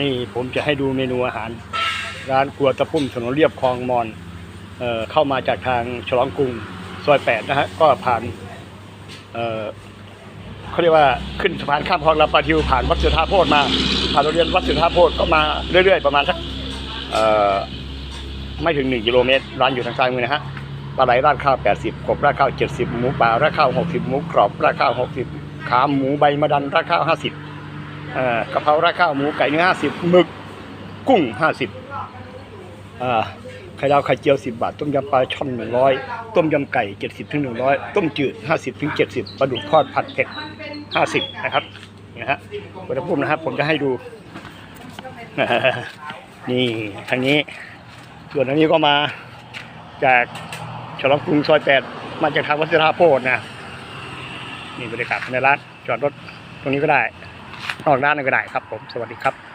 นี่ผมจะให้ดูเมนูอาหาร ร้านครัวตะปุ่มถนนเรียบคลองมอนเออเข้ามาจากทางฉลองกรุงซอยแปดนะฮะก็ผ่านเเขาเรียกว่าขึ้นสะพานข้ามคลองลำปาทิวผ่านวัดสุทธาโพธมาผ่านโรงเรียนวัดสุทธาโพธก็มาเรื่อยๆประมาณสักเอ่อไม่ถึง 1 กิโลเมตร ร้านอยู่ทางซ้ายมือนะฮะปลาไหลราดข้าว 80กบราดข้าว 70 หมูป่าราดข้าว 60 หมูกรอบราดข้าว 60 ขาหมูใบมะดันราดข้าว 50เอ่อ กะเพราราดข้าวหมูไก่เนื้อ50หมึกกุ้ง 50อ่าไข่ดาวไข่เจียว 10 บาท ต้มยำปลาช่อน100 ต้มยำไก่ 70ถึง100 ต้มจืด 50ถึง70ปลาดุกทอดผัดเผ็ด 50 นะครับนะฮะอุณหภูมินะครับ ผมจะให้ดู นี่ทางนี้ ส่วนทางนี้ก็มาจากฉลองกรุงซอยแปดมาจากทางวัดสิราโพธนะ นี่บรรยากาศในร้านจอดรถตรงนี้ก็ได้ นอกด้านก็ได้ครับผม สวัสดีครับ